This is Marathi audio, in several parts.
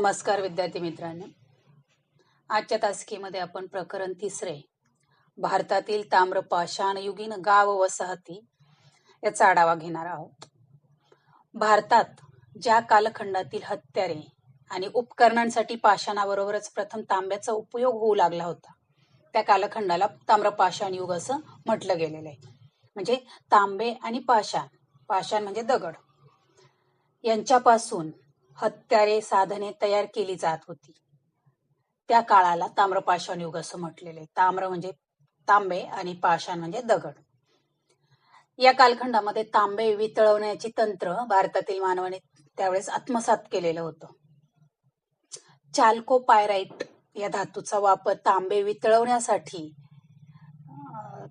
नमस्कार विद्यार्थी मित्रांनो. आजच्या तासकीमध्ये आपण प्रकरण तिसरे भारतातील ताम्रपाषाणयुगीन गाव वसाहती याचा आढावा घेणार आहोत. भारतात ज्या कालखंडातील हत्यारे आणि उपकरणांसाठी पाषाणाबरोबरच प्रथम तांब्याचा उपयोग होऊ लागला होता त्या कालखंडाला ताम्रपाषाण युग असं म्हटलं गेलेलं आहे. म्हणजे तांबे आणि पाषाण पाषाण म्हणजे दगड. यांच्यापासून हत्यारे साधने तयार केली जात होती. त्या काळाला ताम्रपाषाण युग असं म्हटलेले ताम्र म्हणजे तांबे आणि पाषाण म्हणजे दगड. या कालखंडामध्ये तांबे वितळवण्याचे तंत्र भारतातील मानवाने त्यावेळेस आत्मसात केलेलं होतं. चाल्को पायराईट या धातूचा वापर तांबे वितळवण्यासाठी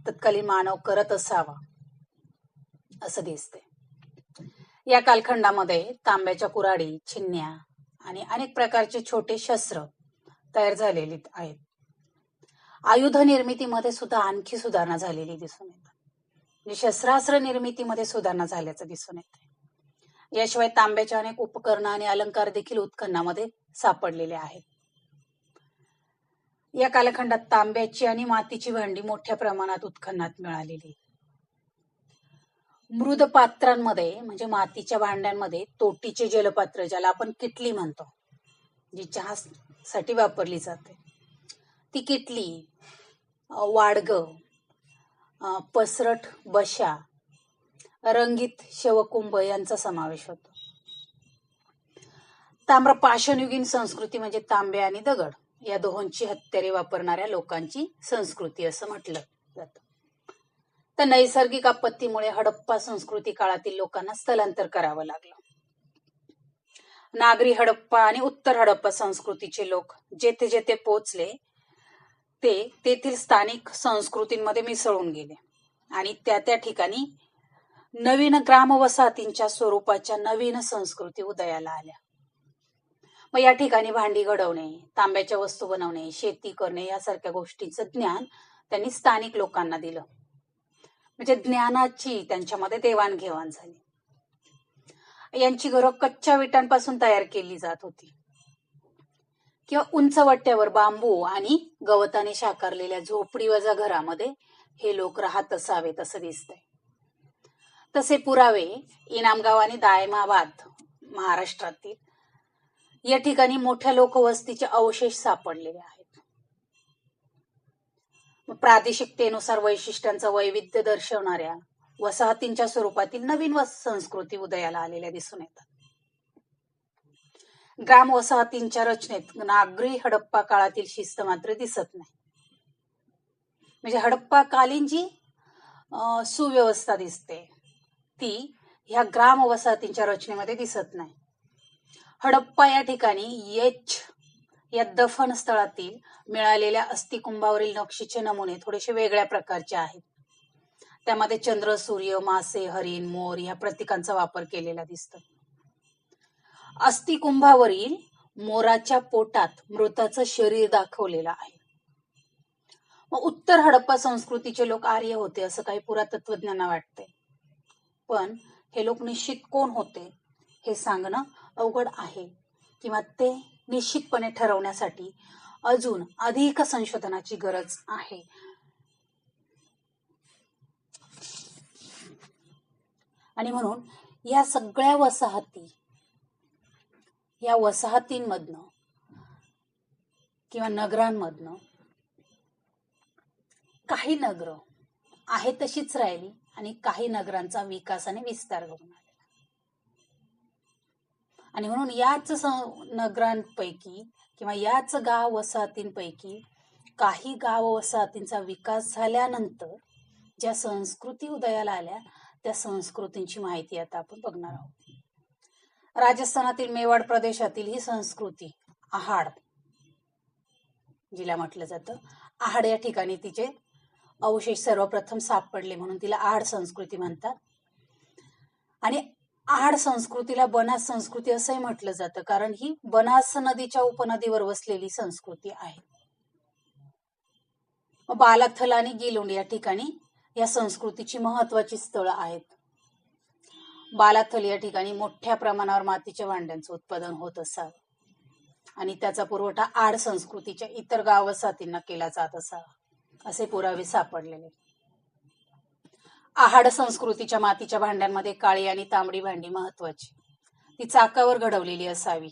तत्कालीन मानव करत असावा असं दिसतंय. या कालखंडामध्ये तांब्याच्या कुऱ्हाडी छिन्न्या आणि अनेक प्रकारचे छोटे शस्त्र तयार झालेली आहेत. आयुध निर्मितीमध्ये सुद्धा आणखी सुधारणा झालेली दिसून येते. म्हणजे शस्त्रास्त्र निर्मितीमध्ये सुधारणा झाल्याचं दिसून येते. याशिवाय तांब्याचे अनेक उपकरणं आणि अलंकार देखील उत्खननामध्ये सापडलेले आहेत. या कालखंडात तांब्याची आणि मातीची भांडी मोठ्या प्रमाणात उत्खननात मिळालेली मृद पात्रांमध्ये म्हणजे मातीच्या भांड्यांमध्ये तोटीचे जलपात्र ज्याला आपण किटली म्हणतो जी चहासाठी वापरली जाते. ती किटली वाडग पसरट बशा रंगीत शवकुंभ यांचा समावेश होतो. ताम्र पाषाणयुगीन संस्कृती म्हणजे तांबे आणि दगड या दोहोंची हत्यारे वापरणाऱ्या लोकांची संस्कृती असं म्हटलं जातं. तर नैसर्गिक आपत्तीमुळे हडप्पा संस्कृती काळातील लोकांना स्थलांतर करावं लागलं. नागरी हडप्पा आणि उत्तर हडप्पा संस्कृतीचे लोक जेथे जेथे पोचले ते तेथील स्थानिक संस्कृतींमध्ये मिसळून गेले. आणि त्या त्या ठिकाणी नवीन ग्रामवसाहतींच्या स्वरूपाच्या नवीन संस्कृती उदयाला आल्या. मग या ठिकाणी भांडी घडवणे तांब्याच्या वस्तू बनवणे शेती करणे यासारख्या गोष्टींचं ज्ञान त्यांनी स्थानिक लोकांना दिलं. म्हणजे ज्ञानाची त्यांच्यामध्ये देवाणघेवाण झाली. यांची घरं कच्च्या विटांपासून तयार केली जात होती. किंवा उंचवट्ट्यावर बांबू आणि गवताने शाकारलेल्या झोपडी वजा घरामध्ये हे लोक राहत असावेत असं दिसतंय. तसे पुरावे इनामगाव आणि दायमाबाद महाराष्ट्रातील या ठिकाणी मोठ्या लोकवस्तीचे अवशेष सापडलेले आहेत. प्रादेशिकतेनुसार वैशिष्ट्यांचं वैविध्य दर्शवणाऱ्या वसाहतींच्या स्वरूपातील नवीन संस्कृती उदयाला आलेल्या दिसून येतात. ग्राम वसाहतींच्या रचनेत नागरी हडप्पा काळातील शिस्त मात्र दिसत नाही. म्हणजे हडप्पा कालीन जी अं, सुव्यवस्था दिसते ती ह्या ग्राम वसाहतींच्या रचनेमध्ये दिसत नाही. हडप्पा या ठिकाणी येच या दफन स्थळातील मिळालेल्या अस्थिकुंभावरील नक्षीचे नमुने थोडेसे वेगळ्या प्रकारचे आहेत. त्यामध्ये चंद्र सूर्य मासे हरिण मोर या प्रतीकांचा वापर केलेला दिसतो. अस्थिकुंभावरील मोराच्या पोटात मृताचं शरीर दाखवलेलं आहे. मग उत्तर हडप्पा संस्कृतीचे लोक आर्य होते असं काही पुरातत्वज्ञांना वाटते पण हे लोक निश्चित कोण होते हे सांगणं अवघड आहे. किंवा ते निश्चितपणे ठरवण्यासाठी अजून अधिक संशोधनाची गरज आहे. आणि म्हणून या सगळ्या वसाहती या वसाहतींमधनं किंवा नगरांमधनं काही नगर आहे तशीच राहिली आणि काही नगरांचा विकास आणि विस्तार घडून आला आणि म्हणून याच स- नगरांपैकी किंवा याच गाव वसाहतींपैकी काही गाव वसाहतींचा विकास झाल्यानंतर ज्या संस्कृती उदयाला आल्या त्या संस्कृतींची माहिती आता आपण बघणार आहोत. राजस्थानातील मेवाड प्रदेशातील ही संस्कृती आहाड जिला म्हटलं जातं. आहाड या ठिकाणी तिचे अवशेष सर्वप्रथम सापडले म्हणून तिला आहाड संस्कृती म्हणतात. आणि आहाड संस्कृतीला बनास संस्कृती असंही म्हटलं जातं कारण ही बनास नदीच्या उपनदीवर वसलेली संस्कृती आहे. बालाथल आणि गिलोंड या ठिकाणी या संस्कृतीची महत्वाची स्थळं आहेत. बालाथल या ठिकाणी मोठ्या प्रमाणावर मातीच्या भांड्यांचं उत्पादन होत असावं. आणि त्याचा पुरवठा आड संस्कृतीच्या इतर गाव वसाहतींना केला जात असावा असे पुरावे सापडलेले आहाड संस्कृतीच्या मातीच्या भांड्यांमध्ये काळी आणि तांबडी भांडी महत्वाची. ती चाकावर घडवलेली असावी.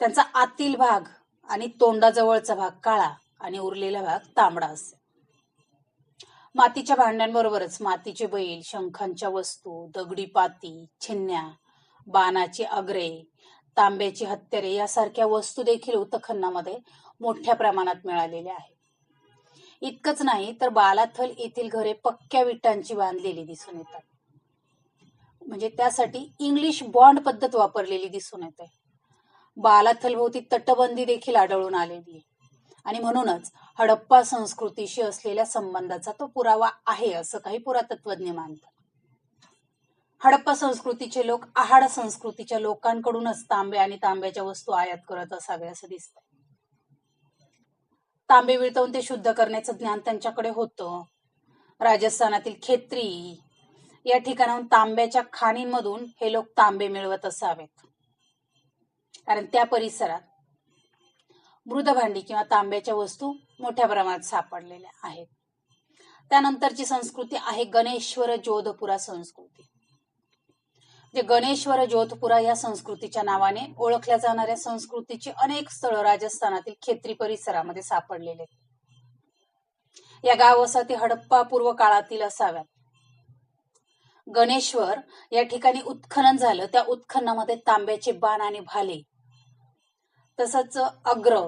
त्यांचा आतील भाग आणि तोंडाजवळचा भाग काळा आणि उरलेला भाग तांबडा असे मातीच्या भांड्यांबरोबरच मातीचे बैल शंखांच्या वस्तू दगडी पाती छिन्न्या बाणाचे अग्रे तांब्याची हत्यारे यासारख्या वस्तू देखील उत्खननामध्ये मोठ्या प्रमाणात मिळालेल्या आहेत. इतकंच नाही तर बालाथल येथील घरे पक्क्या विटांची बांधलेली दिसून येतात. म्हणजे त्यासाठी इंग्लिश बॉन्ड पद्धत वापरलेली दिसून येते. बालाथल भोवती तटबंदी देखील आढळून आलेली आहे. आणि म्हणूनच हडप्पा संस्कृतीशी असलेल्या संबंधाचा तो पुरावा आहे असं काही पुरातत्वज्ञ मानतात. हडप्पा संस्कृतीचे लोक आहाड संस्कृतीच्या लोकांकडूनच तांबे आणि तांब्याच्या वस्तू आयात करत असावे असं दिसतंय. तांबे विळतवून ते शुद्ध करण्याचं ज्ञान त्यांच्याकडे होतं. राजस्थानातील खेत्री या ठिकाणाहून तांब्याच्या खाणींमधून हे लोक तांबे मिळवत असावेत. कारण त्या परिसरात मृदभांडी किंवा तांब्याच्या वस्तू मोठ्या प्रमाणात सापडलेल्या आहेत. त्यानंतरची संस्कृती आहे गणेश्वर जोधपुरा संस्कृती. जे गणेश्वर जोधपुरा या संस्कृतीच्या नावाने ओळखल्या जाणाऱ्या संस्कृतीची अनेक स्थळं राजस्थानातील खेत्री परिसरामध्ये सापडलेले या गाव वसाहती हडप्पा पूर्व काळातील असाव्यात. गणेश्वर या ठिकाणी उत्खनन झालं त्या उत्खननामध्ये तांब्याचे बाण आणि भाले तसंच अग्र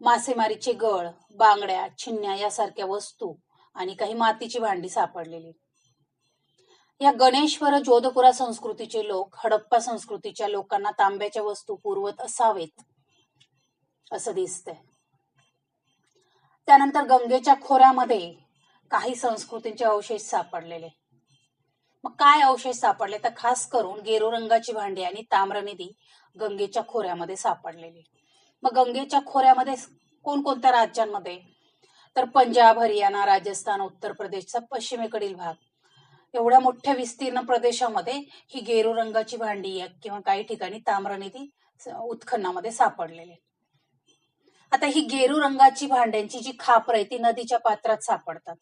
मासेमारीचे गळ बांगड्या छिन्न्या यासारख्या वस्तू आणि काही मातीची भांडी सापडलेली या गणेश्वर जोधपुरा संस्कृतीचे लोक हडप्पा संस्कृतीच्या लोकांना तांब्याच्या वस्तू पुरवत असावेत असं दिसतंय. त्यानंतर गंगेच्या खोऱ्यामध्ये काही संस्कृतींचे अवशेष सापडलेले. मग काय अवशेष सापडले? तर खास करून गेरू रंगाची भांडी आणि ताम्रनिधी गंगेच्या खोऱ्यामध्ये सापडलेली. मग गंगेच्या खोऱ्यामध्ये कोणकोणत्या राज्यांमध्ये? तर पंजाब हरियाणा राजस्थान उत्तर प्रदेशचा पश्चिमेकडील भाग. एवढ्या मोठ्या विस्तीर्ण प्रदेशामध्ये ही गेरू रंगाची भांडी किंवा काही ठिकाणी ताम्रनिधी उत्खननामध्ये सापडलेली. आता ही गेरू रंगाची भांड्यांची जी खापर आहे ती नदीच्या पात्रात सापडतात.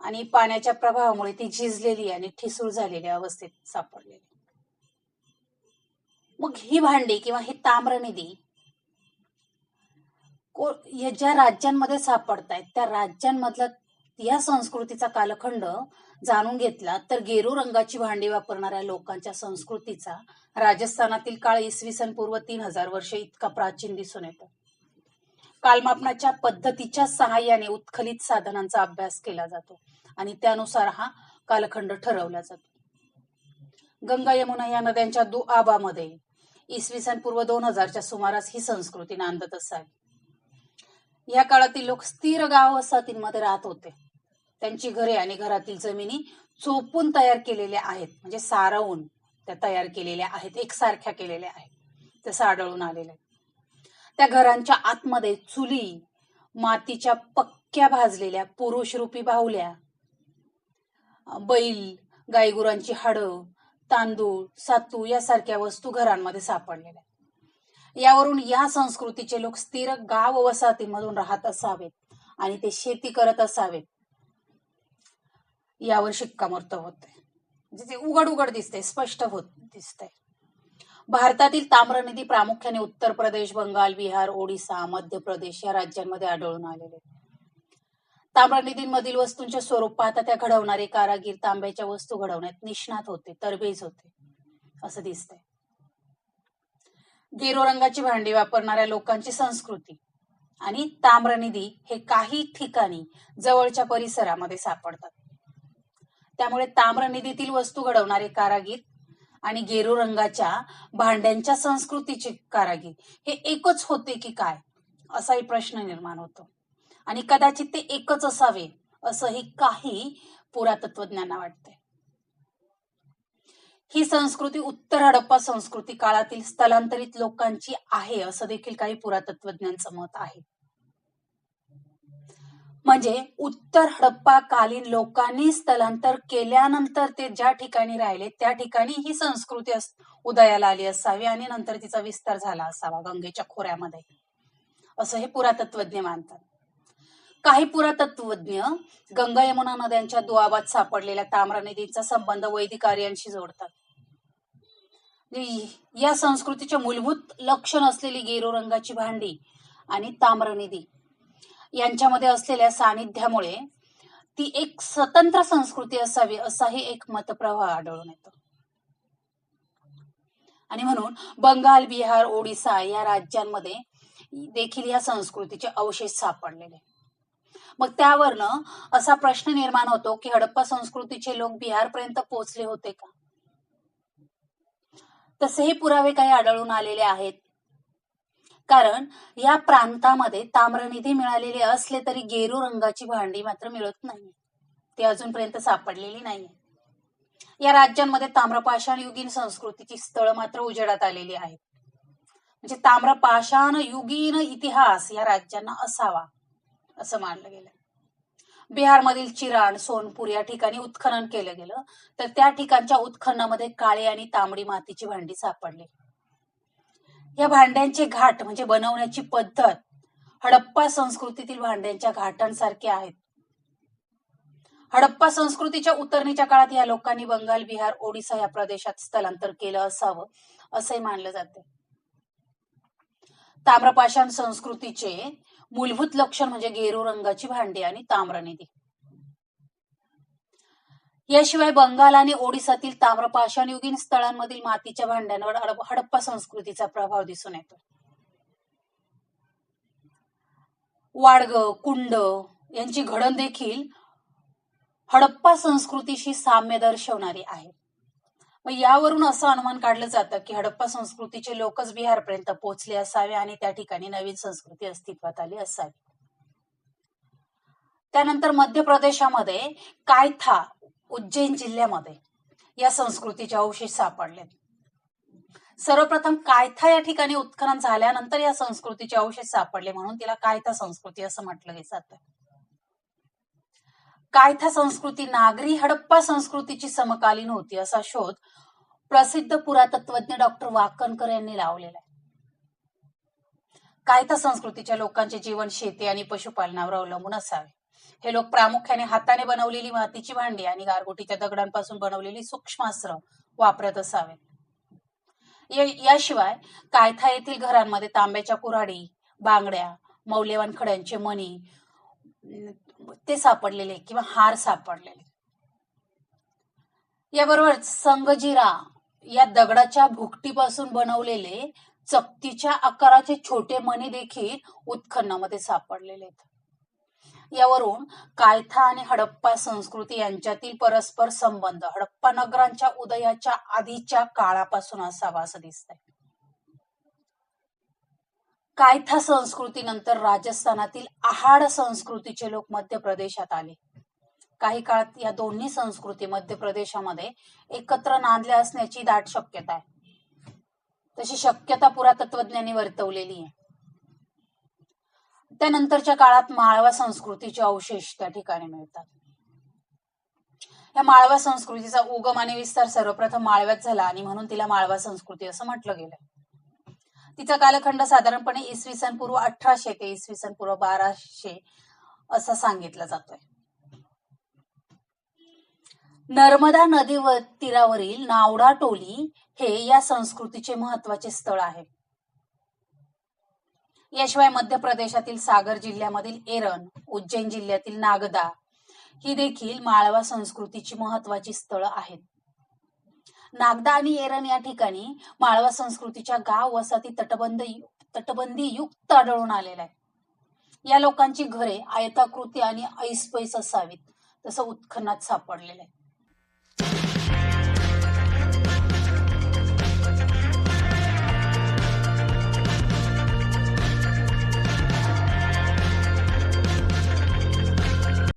आणि पाण्याच्या प्रभावामुळे ती झिजलेली आणि ठिसूळ झालेल्या अवस्थेत सापडलेली. मग ही भांडी किंवा ही ताम्रनिधी ज्या राज्यांमध्ये सापडतायत त्या राज्यांमधलं या संस्कृतीचा कालखंड जाणून घेतला तर गेरू रंगाची भांडी वापरणाऱ्या लोकांच्या संस्कृतीचा राजस्थानातील काळ इसवी सन पूर्व तीन हजार वर्ष इतका प्राचीन दिसून येतो. कालमापनाच्या पद्धतीच्या सहाय्याने उत्खलित साधनांचा अभ्यास केला जातो आणि त्यानुसार हा कालखंड ठरवला जातो. गंगा यमुना या नद्यांच्या दुआबामध्ये इसवी सन पूर्व दोन हजारच्या सुमारास ही संस्कृती नांदत असावी. या काळातील लोक स्थिर गाव वसाहतींमध्ये राहत होते. त्यांची घरे आणि घरातील जमिनी चोपून तयार केलेल्या आहेत. म्हणजे सारवून त्या तयार केलेल्या आहेत. एकसारख्या केलेल्या आहेत. तसं आढळून आलेलं आहे त्या घरांच्या आतमध्ये चुली मातीच्या पक्क्या भाजलेल्या पुरुष रूपी बाहुल्या बैल गायगुरांची हाडं तांदूळ सातू यासारख्या वस्तू घरांमध्ये सापडलेल्या यावरून या संस्कृतीचे लोक स्थिर गाव वसाहतीमधून राहत असावेत आणि ते शेती करत असावेत. यावर शिक्कामोर्तब होते म्हणजे जिथे उघड उघड दिसते स्पष्ट होत दिसते भारतातील ताम्रनिधी प्रामुख्याने उत्तर प्रदेश बंगाल बिहार ओडिसा मध्य प्रदेश या राज्यांमध्ये आढळून आलेले ताम्रनिधींमधील वस्तूंच्या स्वरूपात त्या घडवणारे कारागीर तांब्याच्या वस्तू घडवण्यात निष्णात होते तरबेज होते असं दिसतंय. गेरो रंगाची भांडी वापरणाऱ्या लोकांची संस्कृती आणि ताम्रनिधी हे काही ठिकाणी जवळच्या परिसरामध्ये सापडतात. त्यामुळे ताम्रनिधीतील वस्तू घडवणारे कारागीर आणि गेरू रंगाच्या भांड्यांच्या संस्कृतीचे कारागीर हे एकच होते की काय? असाही प्रश्न निर्माण होतो. आणि कदाचित ते एकच असावे असंही काही पुरातत्वज्ञांना वाटते. ही संस्कृती उत्तर हडप्पा संस्कृती काळातील स्थलांतरित लोकांची आहे असं देखील काही पुरातत्वज्ञांचं मत आहे. म्हणजे उत्तर हडप्पा कालीन लोकांनी स्थलांतर केल्यानंतर ते ज्या ठिकाणी राहिले त्या ठिकाणी ही संस्कृती उदयाला आली असावी आणि नंतर तिचा विस्तार झाला असावा गंगेच्या खोऱ्यामध्ये. असं हे पुरातत्वज्ञ मानतात. काही पुरातत्वज्ञ गंगा यमुना नद्यांच्या दुआबात सापडलेल्या ताम्र निधींचा संबंध वैदिक आर्यांशी जोडतात या संस्कृतीचे मूलभूत लक्षण असलेली गेरू रंगाची भांडी आणि ताम्रनिधी यांच्यामध्ये असलेल्या सानिध्यामुळे ती एक स्वतंत्र संस्कृती असावी असाही एक मतप्रवाह आढळून येतो. आणि म्हणून बंगाल बिहार ओडिसा या राज्यांमध्ये देखील या संस्कृतीचे अवशेष सापडलेले. मग त्यावरनं असा प्रश्न निर्माण होतो की हडप्पा संस्कृतीचे लोक बिहारपर्यंत पोहोचले होते का? तसेही पुरावे काही आढळून आलेले आहेत. कारण या प्रांतामध्ये ताम्रनिधी मिळालेले असले तरी गेरू रंगाची भांडी मात्र मिळत नाही ती अजूनपर्यंत सापडलेली नाही या राज्यांमध्ये ताम्रपाषाण युगीन संस्कृतीची स्थळं मात्र उजेडात आलेली आहेत. म्हणजे ताम्रपाषाण युगीन इतिहास या राज्यांना असावा असं मानलं गेलं बिहारमधील चिराण सोनपूर या ठिकाणी उत्खनन केलं गेलं तर त्या ठिकाणच्या उत्खननामध्ये काळे आणि तांबडी मातीची भांडी सापडली. या भांड्यांचे घाट म्हणजे बनवण्याची पद्धत हडप्पा संस्कृतीतील भांड्यांच्या घाटांसारखे आहेत. हडप्पा संस्कृतीच्या उतरणीच्या काळात या लोकांनी बंगाल बिहार ओडिसा या प्रदेशात स्थलांतर केलं असावं असंही मानलं जाते. ताम्रपाषाण संस्कृतीचे मूलभूत लक्षण म्हणजे गेरू रंगाची भांडी आणि ताम्रनिधी. याशिवाय बंगाल आणि ओडिसातील ताम्रपाषाणयुगीन स्थळांमधील मातीच्या भांड्यांवर हडप्पा संस्कृतीचा प्रभाव दिसून येतो. वाडग कुंड यांची घडण देखील हडप्पा संस्कृतीशी साम्य दर्शवणारी आहे. मग यावरून असं अनुमान काढलं जातं की हडप्पा संस्कृतीचे लोकच बिहारपर्यंत पोहोचले असावे आणि त्या ठिकाणी नवीन संस्कृती अस्तित्वात आली असावी. त्यानंतर मध्य प्रदेशामध्ये कायथा उज्जैन जिल्ह्यामध्ये या संस्कृतीचे अवशेष सापडले सर्वप्रथम कायथा या ठिकाणी उत्खनन झाल्यानंतर या संस्कृतीचे अवशेष सापडले म्हणून तिला कायथा संस्कृती असं म्हटलं जातं. कायथा संस्कृती नागरी हडप्पा संस्कृतीची समकालीन होती असा शोध प्रसिद्ध पुरातत्वज्ञ डॉक्टर वाकणकर यांनी लावलेला आहे. कायथा संस्कृतीच्या लोकांचे जीवन शेती आणि पशुपालनावर अवलंबून असावे. हे लोक प्रामुख्याने हाताने बनवलेली मातीची भांडी आणि गारगोटीच्या दगडांपासून बनवलेली सूक्ष्मास्त्र वापरत असावे. याशिवाय कायथा येथील घरांमध्ये तांब्याच्या कुऱ्हाडी बांगड्या मौल्यवान खड्यांचे मणी ते सापडलेले किंवा हार सापडलेले. याबरोबर संगजिरा या दगडाच्या भुकटीपासून बनवलेले चकतीच्या आकाराचे छोटे मणी देखील उत्खननामध्ये सापडलेले आहेत. यावरून कायथा आणि हडप्पा संस्कृती यांच्यातील परस्पर संबंध हडप्पा नगरांच्या उदयाच्या आधीच्या काळापासून असावा असं दिसतंय. कायथा संस्कृतीनंतर राजस्थानातील आहाड संस्कृतीचे लोक मध्य प्रदेशात आले. काही काळात या दोन्ही संस्कृती मध्य प्रदेशामध्ये एकत्र नांदल्या असण्याची दाट शक्यता आहे. तशी शक्यता पुरातत्वज्ञांनी वर्तवलेली आहे. त्यानंतरच्या काळात माळवा संस्कृतीचे अवशेष त्या ठिकाणी मिळतात. या माळवा संस्कृतीचा उगम आणि विस्तार सर्वप्रथम माळव्यात झाला आणि म्हणून तिला माळवा संस्कृती असं म्हटलं गेलं तिचा कालखंड साधारणपणे इसवी सन पूर्व अठराशे ते इसवी सन पूर्व बाराशे असा सांगितला जातोय. नर्मदा नदी तीरावरील नावडा टोली हे या संस्कृतीचे महत्त्वाचे स्थळ आहे. याशिवाय मध्य प्रदेशातील सागर जिल्ह्यामधील एरन उज्जैन जिल्ह्यातील नागदा ही देखील माळवा संस्कृतीची महत्वाची स्थळं आहेत. नागदा आणि एरन या ठिकाणी माळवा संस्कृतीच्या गाव वसाहती तटबंद तटबंदी युक्त आढळून आलेला आहे या लोकांची घरे आयताकृती आणि ऐसपैस असावीत तसं उत्खननात सापडलेलं आहे.